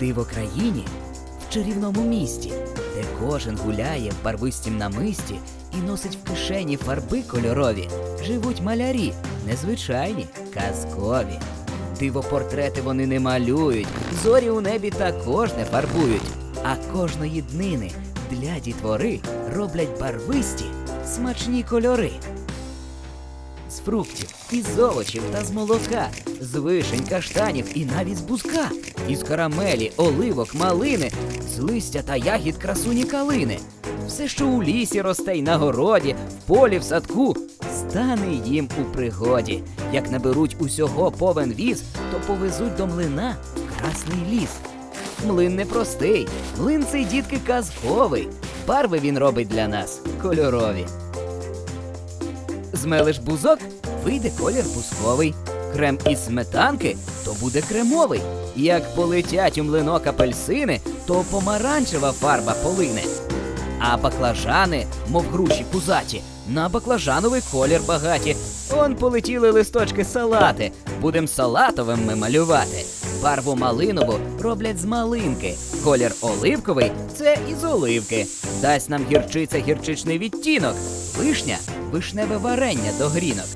Диво країні в чарівному місті, де кожен гуляє в барвистім намисті і носить в кишені фарби кольорові. Живуть малярі, незвичайні, казкові. Дивопортрети вони не малюють, зорі у небі також не фарбують. А кожної днини для дітвори роблять барвисті смачні кольори. З фруктів, із овочів та з молока, з вишень, каштанів і навіть з бузка, із карамелі, оливок, малини, з листя та ягід красуні калини. Все, що у лісі росте й на городі, в полі, в садку, стане їм у пригоді. Як наберуть усього повен віз, то повезуть до млина красний ліс. Млин непростий, млин цей дітки казковий. Барви він робить для нас кольорові. Змелиш бузок, вийде колір бузковий. Крем із сметанки, то буде кремовий. Як полетять у млинок апельсини, то помаранчева фарба полине. А баклажани, мов груші кузаті, на баклажановий колір багаті. Он полетіли листочки салати. Будем салатовим ми малювати. Барву малинову роблять з малинки. Колір оливковий це із оливки. Дасть нам гірчиця гірчичний відтінок. Вишня вишневе варення до грінок.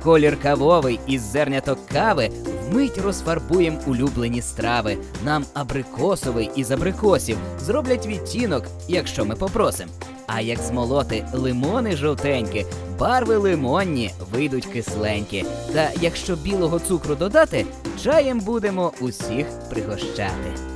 В колір кавовий із зерняток кави вмить розфарбуєм улюблені страви. Нам абрикосовий із абрикосів зроблять відтінок, якщо ми попросим. А як змолоти лимони жовтенькі, барви лимонні вийдуть кисленькі. Та якщо білого цукру додати, чаєм будемо усіх пригощати.